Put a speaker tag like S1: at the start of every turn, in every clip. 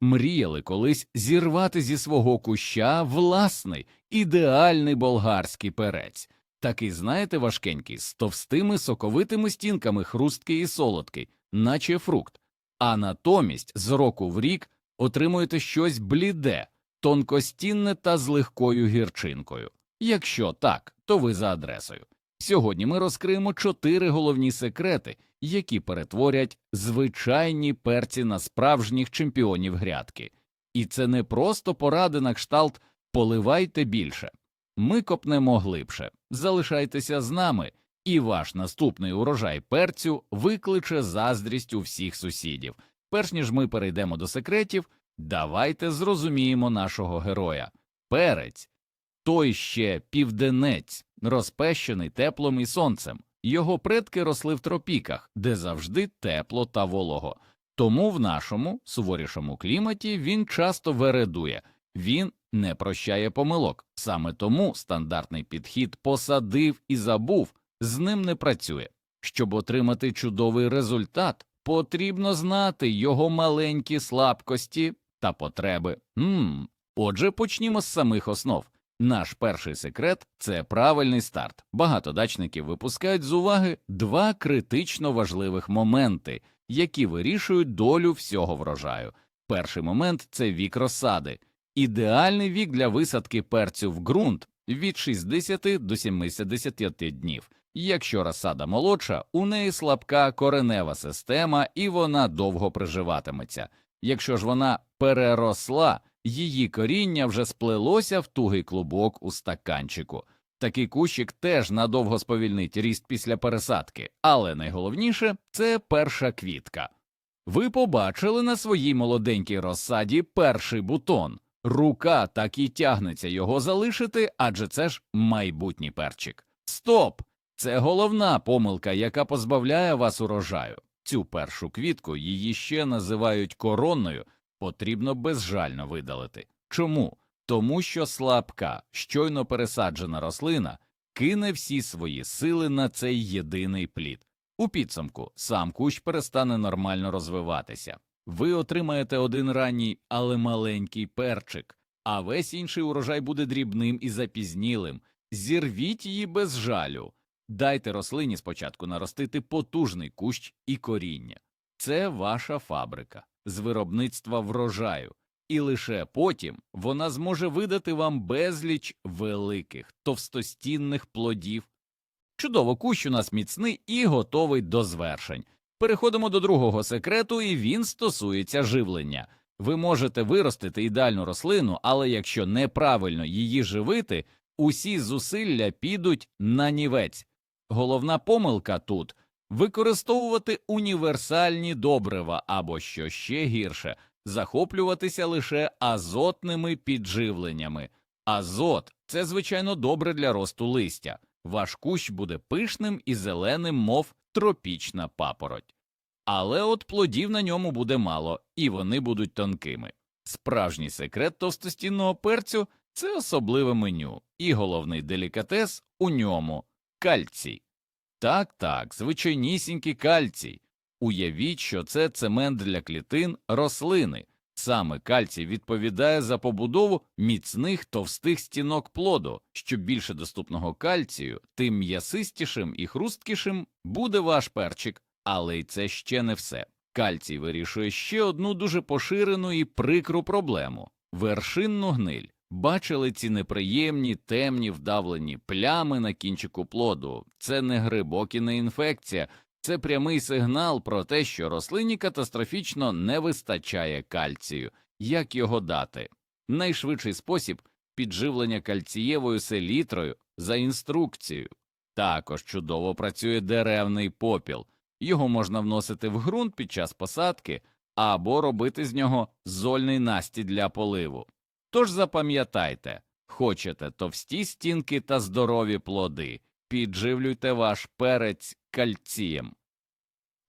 S1: Мріяли колись зірвати зі свого куща власний ідеальний болгарський перець. Такий, знаєте, важкенький, з товстими соковитими стінками хрусткий і солодкий, наче фрукт. А натомість з року в рік отримуєте щось бліде, тонкостінне та з легкою гірчинкою. Якщо так, то ви за адресою. Сьогодні ми розкриємо чотири головні секрети, які перетворять звичайні перці на справжніх чемпіонів грядки. І це не просто поради на кшталт поливайте більше. Ми копнемо глибше, залишайтеся з нами, і ваш наступний урожай перцю викличе заздрість у всіх сусідів. Перш ніж ми перейдемо до секретів, давайте зрозуміємо нашого героя. Перець той ще південець, розпещений теплом і сонцем. Його предки росли в тропіках, де завжди тепло та волого. Тому в нашому суворішому кліматі він часто вередує, він не прощає помилок. Саме тому стандартний підхід посадив і забув, з ним не працює. Щоб отримати чудовий результат, потрібно знати його маленькі слабкості та потреби. М Отже, почнімо з самих основ. Наш перший секрет це правильний старт. Багато дачників випускають з уваги два критично важливих моменти, які вирішують долю всього врожаю. Перший момент це вік розсади. Ідеальний вік для висадки перцю в ґрунт від 60 до 75 днів. Якщо розсада молодша, у неї слабка коренева система і вона довго приживатиметься. Якщо ж вона переросла, її коріння вже сплелося в тугий клубок у стаканчику. Такий кущик теж надовго сповільнить ріст після пересадки, але найголовніше це перша квітка. Ви побачили на своїй молоденькій розсаді перший бутон. Рука так і тягнеться його залишити, адже це ж майбутній перчик. Стоп! Це головна помилка, яка позбавляє вас урожаю. Цю першу квітку її ще називають коронною, потрібно безжально видалити. Чому? Тому що слабка, щойно пересаджена рослина кине всі свої сили на цей єдиний плід. У підсумку сам кущ перестане нормально розвиватися. Ви отримаєте один ранній, але маленький перчик, а весь інший урожай буде дрібним і запізнілим. Зірвіть її без жалю. Дайте рослині спочатку наростити потужний кущ і коріння. Це ваша фабрика з виробництва врожаю, і лише потім вона зможе видати вам безліч великих товстостінних плодів. Чудово, кущ у нас міцний і готовий до звершень. Переходимо до другого секрету, і він стосується живлення. Ви можете виростити ідеальну рослину, але якщо неправильно її живити, усі зусилля підуть на нівець. Головна помилка тут використовувати універсальні добрива або що ще гірше, захоплюватися лише азотними підживленнями. Азот це звичайно добре для росту листя. Ваш кущ буде пишним і зеленим, мов тропічна папороть. Але от плодів на ньому буде мало, і вони будуть тонкими. Справжній секрет товстостінного перцю це особливе меню, і головний делікатес у ньому кальцій. Так, так, звичайнісінький кальцій. Уявіть, що це цемент для клітин рослини. Саме кальцій відповідає за побудову міцних товстих стінок плоду. Що більше доступного кальцію, тим м'ясистішим і хрусткішим буде ваш перчик. Але й це ще не все. Кальцій вирішує ще одну дуже поширену і прикру проблему вершинну гниль. Бачили ці неприємні, темні вдавлені плями на кінчику плоду. Це не грибок і не інфекція, це прямий сигнал про те, що рослині катастрофічно не вистачає кальцію. Як його дати? Найшвидший спосіб підживлення кальцієвою селітрою за інструкцією. Також чудово працює деревний попіл. Його можна вносити в ґрунт під час посадки або робити з нього зольний насті для поливу. Тож запам'ятайте, хочете товсті стінки та здорові плоди, підживлюйте ваш перець кальцієм.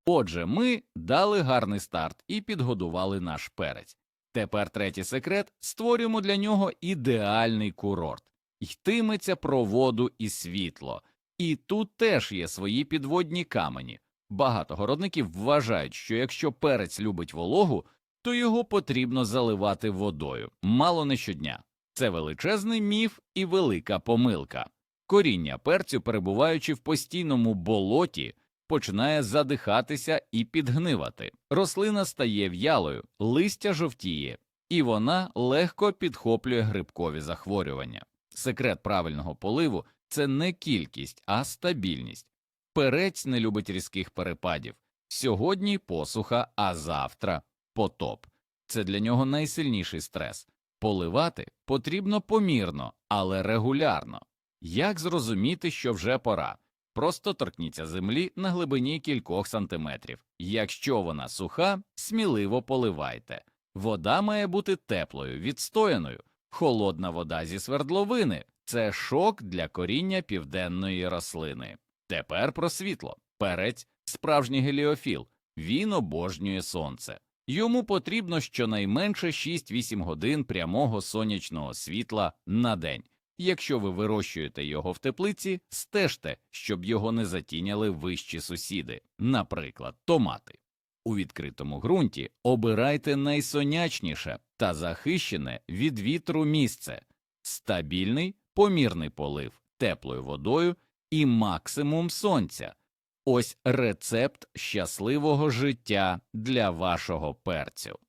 S1: Отже, ми дали гарний старт і підгодували наш перець. Тепер третій секрет створюємо для нього ідеальний курорт. Йтиметься про воду і світло. І тут теж є свої підводні камені. Багато городників вважають, що якщо перець любить вологу, то його потрібно заливати водою, мало не щодня. Це величезний міф і велика помилка. Коріння перцю, перебуваючи в постійному болоті, починає задихатися і підгнивати. Рослина стає в'ялою, листя жовтіє, і вона легко підхоплює грибкові захворювання. Секрет правильного поливу це не кількість, а стабільність. Перець не любить різких перепадів. Сьогодні посуха, а завтра потоп. Це для нього найсильніший стрес. Поливати потрібно помірно, але регулярно. Як зрозуміти, що вже пора? Просто торкніться землі на глибині кількох сантиметрів. Якщо вона суха, сміливо поливайте. Вода має бути теплою, відстояною. Холодна вода зі свердловини це шок для коріння південної рослини. Тепер про світло. Перець справжній геліофіл, він обожнює сонце. Йому потрібно щонайменше 6-8 годин прямого сонячного світла на день. Якщо ви вирощуєте його в теплиці, стежте, щоб його не затіняли вищі сусіди, наприклад, томати. У відкритому ґрунті обирайте найсонячніше та захищене від вітру місце, стабільний, помірний полив теплою водою і максимум сонця. Ось рецепт щасливого життя для вашого перцю.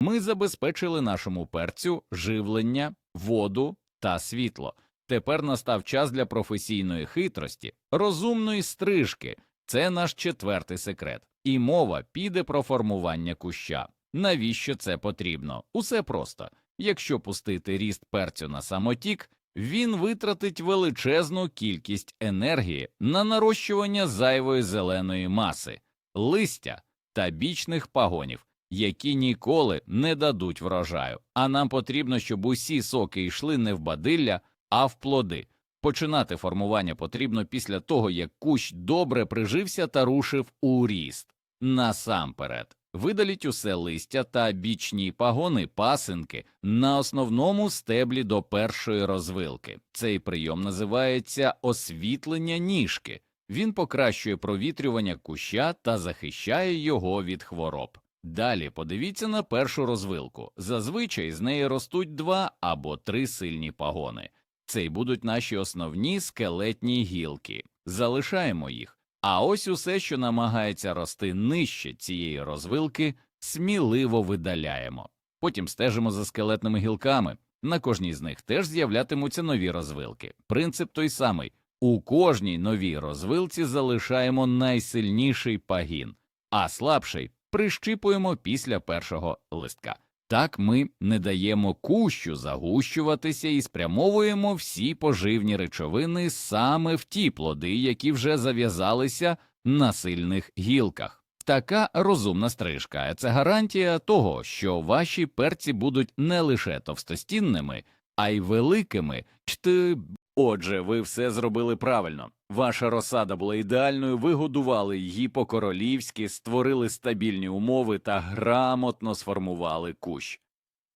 S1: Ми забезпечили нашому перцю живлення, воду та світло. Тепер настав час для професійної хитрості, розумної стрижки. Це наш четвертий секрет. І мова піде про формування куща. Навіщо це потрібно? Усе просто. Якщо пустити ріст перцю на самотік, він витратить величезну кількість енергії на нарощування зайвої зеленої маси, листя та бічних пагонів, які ніколи не дадуть врожаю. А нам потрібно, щоб усі соки йшли не в бадилля, а в плоди. Починати формування потрібно після того, як кущ добре прижився та рушив у ріст. Насамперед, видаліть усе листя та бічні пагони пасинки на основному стеблі до першої розвилки. Цей прийом називається освітлення ніжки. Він покращує провітрювання куща та захищає його від хвороб. Далі подивіться на першу розвилку. Зазвичай з неї ростуть два або три сильні пагони. Це й будуть наші основні скелетні гілки. Залишаємо їх. А ось усе, що намагається рости нижче цієї розвилки, сміливо видаляємо. Потім стежимо за скелетними гілками. На кожній з них теж з'являтимуться нові розвилки. Принцип той самий у кожній новій розвилці залишаємо найсильніший пагін, а слабший прищіпуємо після першого листка. Так ми не даємо кущу загущуватися і спрямовуємо всі поживні речовини саме в ті плоди, які вже зав'язалися на сильних гілках. Така розумна стрижка це гарантія того, що ваші перці будуть не лише товстостінними, а й великими. Отже, ви все зробили правильно. Ваша розсада була ідеальною, ви годували її по королівськи, створили стабільні умови та грамотно сформували кущ.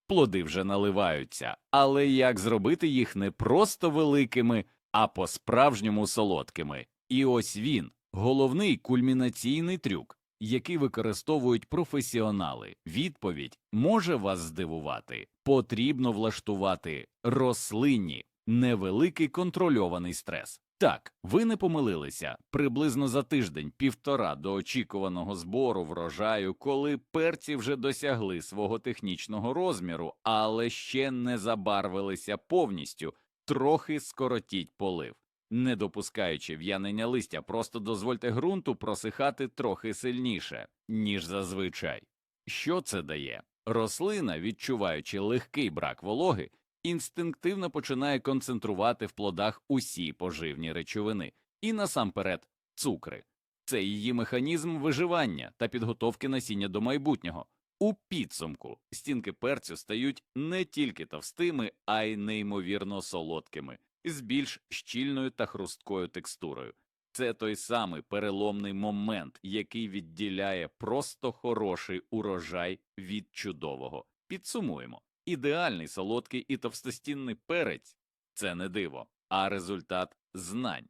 S1: Плоди вже наливаються, але як зробити їх не просто великими, а по справжньому солодкими? І ось він, головний кульмінаційний трюк, який використовують професіонали. Відповідь може вас здивувати. Потрібно влаштувати рослинні, невеликий контрольований стрес. Так, ви не помилилися приблизно за тиждень, півтора до очікуваного збору врожаю, коли перці вже досягли свого технічного розміру, але ще не забарвилися повністю, трохи скоротіть полив. Не допускаючи в'янення листя, просто дозвольте ґрунту просихати трохи сильніше, ніж зазвичай. Що це дає? Рослина, відчуваючи легкий брак вологи, інстинктивно починає концентрувати в плодах усі поживні речовини і насамперед цукри. Це її механізм виживання та підготовки насіння до майбутнього. У підсумку стінки перцю стають не тільки товстими, а й неймовірно солодкими, з більш щільною та хрусткою текстурою. Це той самий переломний момент, який відділяє просто хороший урожай від чудового. Підсумуємо ідеальний солодкий і товстостінний перець це не диво, а результат знань.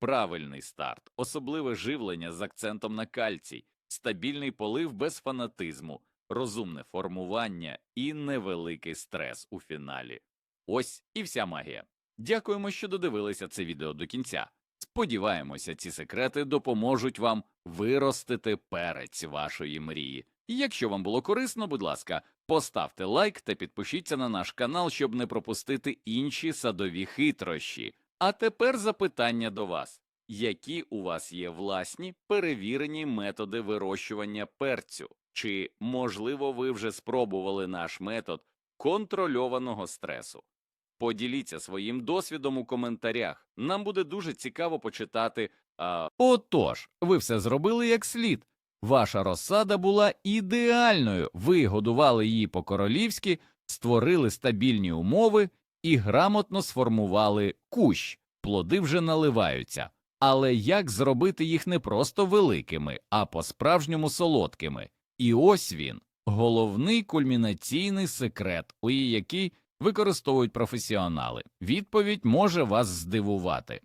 S1: Правильний старт, особливе живлення з акцентом на кальцій, стабільний полив без фанатизму, розумне формування і невеликий стрес у фіналі. Ось і вся магія. Дякуємо, що додивилися це відео до кінця. Сподіваємося, ці секрети допоможуть вам виростити перець вашої мрії. Якщо вам було корисно, будь ласка, поставте лайк та підпишіться на наш канал, щоб не пропустити інші садові хитрощі. А тепер запитання до вас: які у вас є власні перевірені методи вирощування перцю? Чи, можливо, ви вже спробували наш метод контрольованого стресу? Поділіться своїм досвідом у коментарях. Нам буде дуже цікаво почитати. А... Отож, ви все зробили як слід. Ваша розсада була ідеальною. Ви годували її по-королівськи, створили стабільні умови і грамотно сформували кущ. Плоди вже наливаються. Але як зробити їх не просто великими, а по-справжньому солодкими? І ось він головний кульмінаційний секрет, у який використовують професіонали. Відповідь може вас здивувати.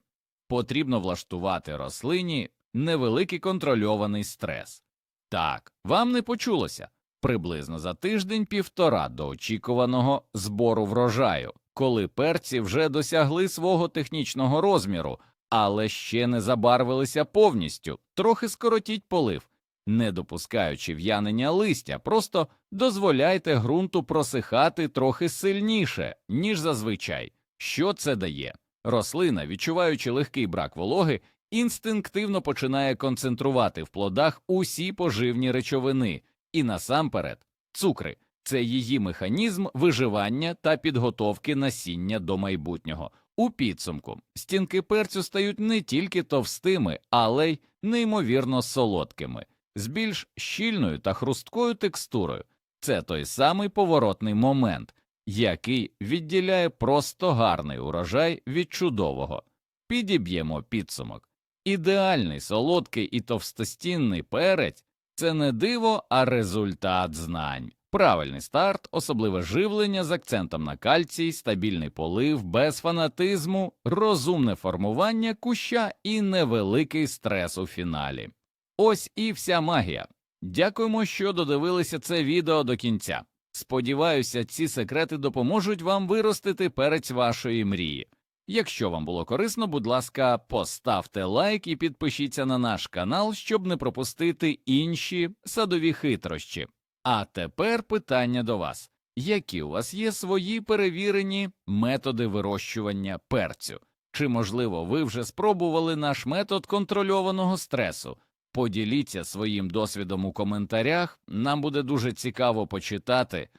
S1: Потрібно влаштувати рослині невеликий контрольований стрес. Так, вам не почулося приблизно за тиждень-півтора до очікуваного збору врожаю, коли перці вже досягли свого технічного розміру, але ще не забарвилися повністю, трохи скоротіть полив, не допускаючи в'янення листя, просто дозволяйте ґрунту просихати трохи сильніше, ніж зазвичай. Що це дає? Рослина, відчуваючи легкий брак вологи, інстинктивно починає концентрувати в плодах усі поживні речовини і насамперед цукри. Це її механізм виживання та підготовки насіння до майбутнього. У підсумку стінки перцю стають не тільки товстими, але й неймовірно солодкими, з більш щільною та хрусткою текстурою. Це той самий поворотний момент, який відділяє просто гарний урожай від чудового. Підіб'ємо підсумок. Ідеальний солодкий і товстостінний перець це не диво, а результат знань. Правильний старт, особливе живлення з акцентом на кальцій, стабільний полив, без фанатизму, розумне формування куща і невеликий стрес у фіналі. Ось і вся магія. Дякуємо, що додивилися це відео до кінця. Сподіваюся, ці секрети допоможуть вам виростити перець вашої мрії. Якщо вам було корисно, будь ласка, поставте лайк і підпишіться на наш канал, щоб не пропустити інші садові хитрощі. А тепер питання до вас: які у вас є свої перевірені методи вирощування перцю? Чи, можливо, ви вже спробували наш метод контрольованого стресу? Поділіться своїм досвідом у коментарях, нам буде дуже цікаво почитати.